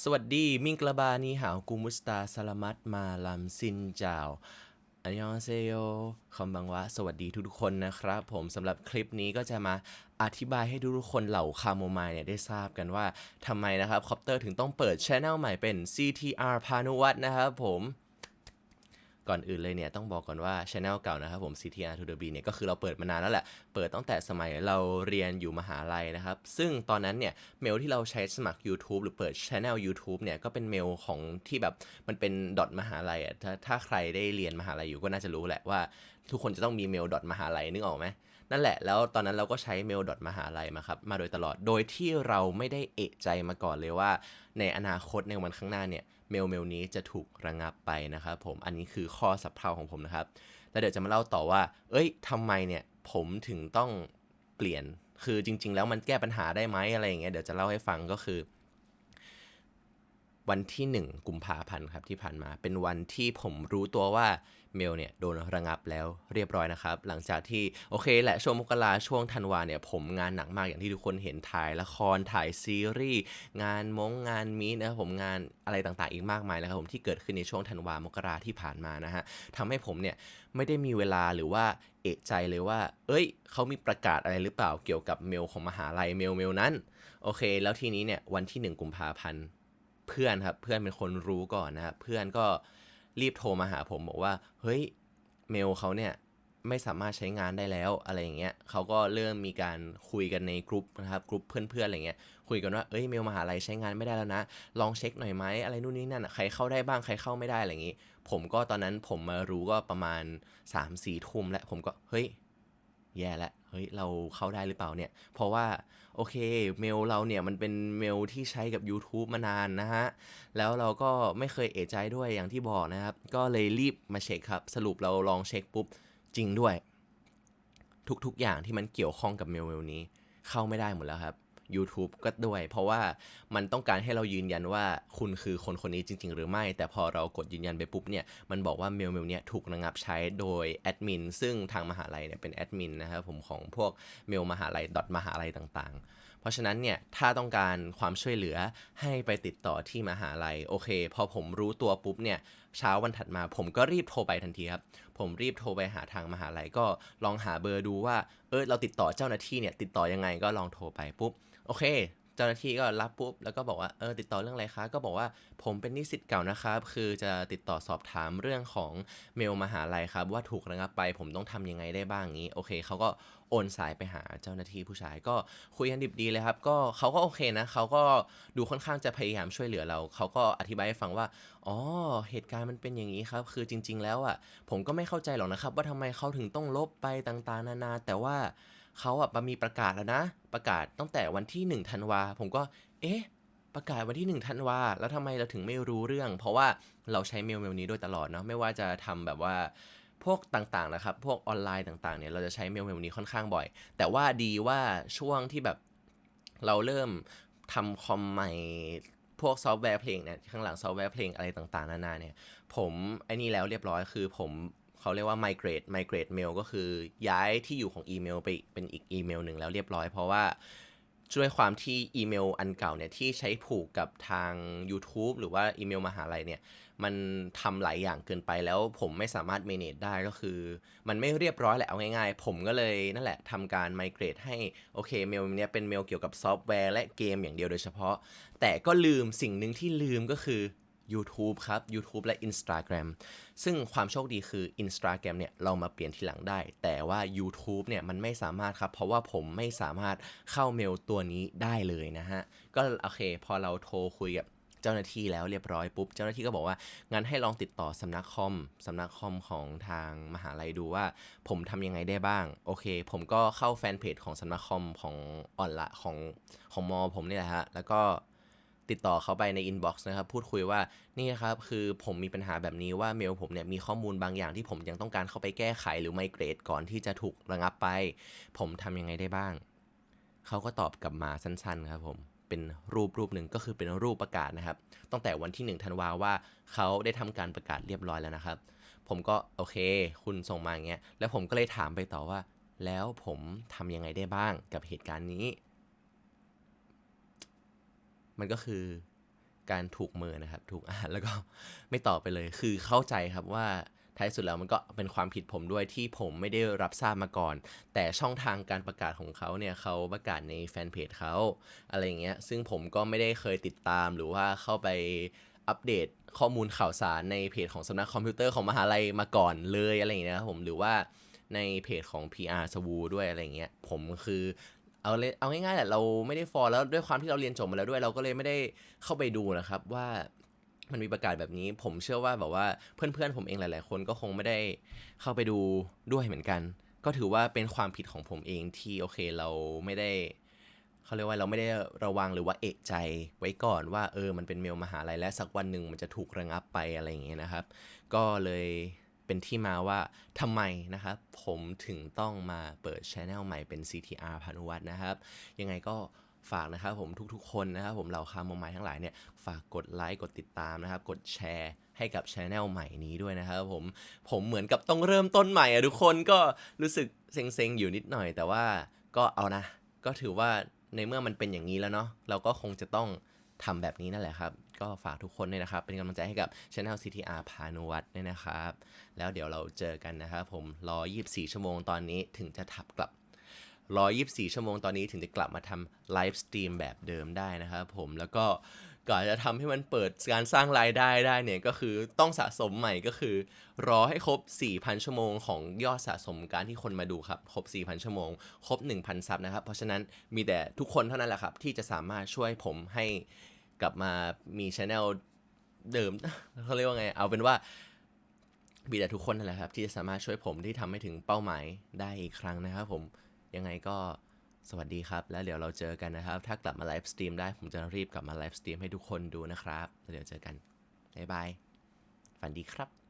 สวัสดี มิงกลาบานีหาวกูมุสตาสลามัตมาลัมซินจาวอันยองเซโยคำบังวะ สวัสดีทุกๆคนนะครับ ผมสำหรับคลิปนี้ก็จะมาอธิบายให้ทุกๆคนเหล่าคาโมไมเนี่ยได้ทราบกันว่าทำไมนะครับคอปเตอร์ถึงต้องเปิดช anel ใหม่เป็น CTR พานุวัฒนะครับผม ก่อนอื่นเลยเนี่ยต้องบอกก่อนว่าช anel เก่านะครับผม CTR to the B เนี่ยก็คือเราเปิดมานานแล้วแหละ เปิดตั้งแต่สมัยเราเรียนอยู่มหาลัยนะครับ ซึ่งตอนนั้นเนี่ยเมลที่เราใช้สมัคร YouTube หรือเปิด Channel YouTube เนี่ยก็เป็นเมลของที่แบบมันเป็นดอทมหาลัยอะถ้าถ้าใครได้เรียนมหาลัยอยู่ก็น่าจะรู้แหละว่า ทุกคนจะต้องมีเมลดอทมหาลัยนึกออกไหมนั่นแหละ แล้วตอนนั้นเราก็ใช้เมลดอทมหาลัยมาครับ มาโดยตลอด โดยที่เราไม่ได้เอะใจมาก่อนเลยว่า ในอนาคตในวันข้างหน้าเนี่ย เมลเมลนี้จะถูกระงับไปนะครับผมอันนี้คือข้อสับเพาของผมนะครับ แล้วเดี๋ยวจะมาเล่าต่อว่า เอ้ยทำไมเนี่ยผมถึงต้องเปลี่ยนคือจริง ๆ แล้วมันแก้ปัญหาได้ไหมอะไรอย่างเงี้ยเดี๋ยวจะเล่าให้ฟังก็คือ วันที่ 1 กุมภาพันธ์ครับที่ผ่านมา เป็นวันที่ผมรู้ตัวว่าเมลเนี่ยโดนระงับแล้วเรียบร้อยนะครับ หลังจากที่โอเคแหละช่วงมกราช่วงธันวาเนี่ยผมงานหนักมากอย่างที่ทุกคนเห็นถ่ายละครถ่ายซีรีส์งานมงงานมีนะครับผมงานอะไรต่างๆอีกมากมายนะครับผมที่เกิดขึ้นในช่วงธันวามกราที่ผ่านมานะฮะทำให้ผมเนี่ยไม่ได้มีเวลาหรือว่าเอะใจเลยว่า เอ้ย เขามีประกาศอะไรหรือเปล่าเกี่ยวกับเมลของมหาลัยเมลเมลนั้น โอเค แล้วทีนี้เนี่ยวันที่ 1 กุมภาพันธ์ เพื่อนครับ เพื่อนเป็นคนรู้ก่อนนะครับเพื่อนก็รีบโทรมาหาผมบอกว่า เฮ้ยเมลเขาเนี่ยไม่สามารถใช้งานได้แล้วอะไรอย่างเงี้ยเขาก็เริ่มมีการคุยกันในกลุ่มนะครับกลุ่มเพื่อนๆอะไรเงี้ยคุยกันว่าเอ้ยเมลมหาลัยใช้งานไม่ได้แล้วนะ ลองเช็คหน่อยไหมอะไรนู่นนี่นั่นใครเข้าได้บ้างใครเข้าไม่ได้อะไรอย่างงี้ ผมก็ตอนนั้นผมมารู้ก็ประมาณ3ามสี่ทุ่มแล้วผมก็เฮ้ย แย่แล้วเฮ้ยเราเข้าได้หรือเปล่าเนี่ย เพราะว่าโอเคเมลเราเนี่ยมันเป็นเมลที่ใช้กับ YouTube มานานนะฮะ แล้วเราก็ไม่เคยเอะใจด้วยอย่างที่บอกนะครับ ก็เลยรีบมาเช็คครับ สรุปเราลองเช็คปุ๊บ จริงด้วย ทุกๆอย่างที่มันเกี่ยวข้องกับเมลเมลนี้ เข้าไม่ได้หมดแล้วครับ YouTube ก็ด้วย เพราะว่ามันต้องการให้เรายืนยันว่าคุณคือคนคนนี้จริง ๆ หรือไม่ แต่พอเรากดยืนยันไปปุ๊บเนี่ยมันบอกว่าเมลเมลเนี่ยถูกระงับใช้โดยแอดมินซึ่งทางมหาลัยเนี่ยเป็นแอดมินนะครับผมของพวกเมลมหาลัยดอทมหาลัยต่างๆเพราะฉะนั้นเนี่ยถ้าต้องการความช่วยเหลือให้ไปติดต่อที่มหาลัยโอเค พอผมรู้ตัวปุ๊บเนี่ย เช้าวันถัดมาผมก็รีบโทรไปทันทีครับ ผมรีบโทรไปหาทางมหาลัยก็ลองหาเบอร์ดูว่า เออเราติดต่อเจ้าหน้าที่เนี่ยติดต่อยังไงก็ลองโทรไปปุ๊บ โอเค เจ้าหน้าที่ก็รับปุ๊บแล้วก็บอกว่าเออติดต่อเรื่องอะไรคะก็บอกว่าผมเป็นนิสิตเก่านะครับ คือจะติดต่อสอบถามเรื่องของเมลมหาลัยครับ ว่าถูกระงับไปผมต้องทำยังไงได้บ้างงี้ โอเคเขาก็โอนสายไปหาเจ้าหน้าที่ผู้ชายก็คุยกันดิบดีเลยครับ ก็เขาก็โอเคนะเขาก็ดูค่อนข้างจะพยายามช่วยเหลือเราเขาก็อธิบายให้ฟังว่าอ๋อเหตุการณ์มันเป็นอย่างนี้ครับ คือจริง ๆ แล้วอะผมก็ไม่เข้าใจหรอกนะครับ ว่าทำไมเขาถึงต้องลบไปต่างๆ นานาแต่ว่า เขาอะมามีประกาศแล้วนะ ประกาศตั้งแต่วันที่1ธันวาผมก็เอ๊ะประกาศวันที่1ธันวาแล้วทำไมเราถึงไม่รู้เรื่อง เพราะว่าเราใช้เมลเมลนี้โดยตลอดเนาะไม่ว่าจะทำแบบว่าพวกต่างๆนะครับ พวกออนไลน์ต่างๆเนี่ยเราจะใช้เมลเมลนี้ค่อนข้างบ่อย แต่ว่าดีว่าช่วงที่แบบเราเริ่มทำคอมใหม่พวกซอฟต์แวร์เพลงเนี่ยข้างหลังซอฟต์แวร์เพลงอะไรต่างๆ นานาเนี่ย ผมไอ้นี่แล้วเรียบร้อยคือผม เขาเรียกว่า migrate migrate mail ก็คือย้ายที่อยู่ของอีเมลไปเป็นอีกอีเมลหนึ่งแล้วเรียบร้อย เพราะว่าด้วยความที่อีเมลอันเก่าเนี่ยที่ใช้ผูกกับทาง YouTube หรือว่าอีเมลมหาลัยเนี่ย มันทำหลายอย่างเกินไปแล้วผมไม่สามารถ manage ได้ก็คือ มันไม่เรียบร้อยแหละเอาง่ายๆ ผมก็เลยนั่นแหละทำการ migrate ให้ โอเคเมลเนี้ยเป็นเมลเกี่ยวกับซอฟต์แวร์และเกมอย่างเดียวโดยเฉพาะ แต่ก็ลืมสิ่งหนึ่งที่ลืมก็คือ YouTube ครับ YouTube และ Instagram ซึ่งความโชคดีคือ Instagram เนี่ยเรามาเปลี่ยนทีหลังได้ แต่ว่า YouTube เนี่ยมันไม่สามารถครับ เพราะว่าผมไม่สามารถเข้าเมลตัวนี้ได้เลยนะฮะ ก็โอเค พอเราโทรคุยกับเจ้าหน้าที่แล้วเรียบร้อยปุ๊บ เจ้าหน้าที่ก็บอกว่า งั้นให้ลองติดต่อสำนักคอมสำนักคอมของทางมหาลัยดูว่า ผมทำยังไงได้บ้าง โอเค ผมก็เข้าแฟนเพจของสำนักคอมของออนละของของมอผมนี่แหละฮะ แล้วก็ ติดต่อเขาไปในอินบ็อกซ์นะครับ พูดคุยว่านี่ครับคือผมมีปัญหาแบบนี้ว่าเมลผมเนี่ยมีข้อมูลบางอย่างที่ผมยังต้องการเข้าไปแก้ไขหรือไมเกรดก่อนที่จะถูกระงับไป ผมทำยังไงได้บ้าง เขาก็ตอบกลับมาสั้นๆ ครับผมเป็นรูปรูปหนึ่งก็คือเป็นรูปประกาศนะครับ ตั้งแต่วันที่1ธันวาว่าเขาได้ทำการประกาศเรียบร้อยแล้วนะครับ ผมก็โอเค คุณส่งมาอย่างเงี้ยแล้วผมก็เลยถามไปต่อว่า แล้วผมทำยังไงได้บ้างกับเหตุการณ์นี้ มันก็คือการถูกเมินนะครับ ถูกอ่านแล้วก็ไม่ตอบไปเลย คือเข้าใจครับว่าท้ายสุดแล้วมันก็เป็นความผิดผมด้วยที่ผมไม่ได้รับทราบมาก่อน แต่ช่องทางการประกาศของเขาเนี่ยเขาประกาศในแฟนเพจเขาอะไรเงี้ย ซึ่งผมก็ไม่ได้เคยติดตามหรือว่าเข้าไปอัปเดตข้อมูลข่าวสารในเพจของสำนักคอมพิวเตอร์ของมหาลัยมาก่อนเลยอะไรอย่างเงี้ยครับผมหรือว่าในเพจของ PR สวูด้วยอะไรเงี้ยผมคือ เอาเลยเอาง่ายๆแหละเราไม่ได้ฟอลแล้วด้วยความที่เราเรียนจบมาแล้วด้วย เราก็เลยไม่ได้เข้าไปดูนะครับว่ามันมีประกาศแบบนี้ ผมเชื่อว่าแบบว่าเพื่อนๆผมเองหลาย ๆ คนก็คงไม่ได้เข้าไปดูด้วยเหมือนกัน ก็ถือว่าเป็นความผิดของผมเองที่โอเคเราไม่ได้เขาเรียกว่าเราไม่ได้ระวังหรือว่าเอะใจไว้ก่อนว่าเออมันเป็นเมลมหาลัยและสักวันหนึ่งมันจะถูกระงับไปอะไรอย่างเงี้ยนะครับ ก็เลย เป็นที่มาว่าทำไมนะครับ ผมถึงต้องมาเปิดช anel ใหม่เป็น CTR พานุวัฒน์นะครับ ยังไงก็ฝากนะครับผมทุกๆ คนนะครับผมเหล่าคามมายทั้งหลายเนี่ยฝากกดไลค์กดติดตามนะครับ กดแชร์ให้กับช anel ใหม่นี้ด้วยนะครับผมผมเหมือนกับต้องเริ่มต้นใหม่อะทุกคนก็รู้สึกเซ็งๆ อยู่นิดหน่อย แต่ว่าก็เอานะ ก็ถือว่าในเมื่อมันเป็นอย่างนี้แล้วเนาะเราก็คงจะต้อง ทำแบบนี้นั่นแหละครับ ก็ฝากทุกคนด้วยนะครับ เป็นกำลังใจให้กับช anel CTR พานุวัฒน์ด้วยนะครับ แล้วเดี๋ยวเราเจอกันนะครับผมรอ 24 ชั่วโมงตอนนี้ถึงจะทับกลับ124 ชั่วโมงตอนนี้ถึงจะกลับมาทำไลฟ์สตรีมแบบเดิมได้นะครับผมแล้วก็ก่อนจะทำให้มันเปิดการสร้างรายได้ได้เนี่ย ก็คือต้องสะสมใหม่ก็คือ รอให้ครบ 4,000 ชั่วโมงของยอดสะสมการที่คนมาดูครับ ครบ 4,000 ชั่วโมง ครบ 1,000 ซับนะครับ เพราะฉะนั้นมีแต่ทุกคนเท่านั้นแหละครับ ที่จะสามารถช่วยผมให้ กลับมามีช anel เดิมเขาเรียกว่าไง เอาเป็นว่ามีแต่ทุกคนนั่นแหละครับ ที่จะสามารถช่วยผมที่ทำให้ถึงเป้าหมายได้อีกครั้งนะครับผมยังไงก็สวัสดีครับ แล้วเดี๋ยวเราเจอกันนะครับ ถ้ากลับมาไลฟ์สตรีมได้ผมจะรีบกลับมาไลฟ์สตรีมให้ทุกคนดูนะครับ แล้วเดี๋ยวเจอกัน บ๊ายบาย ฝันดีครับ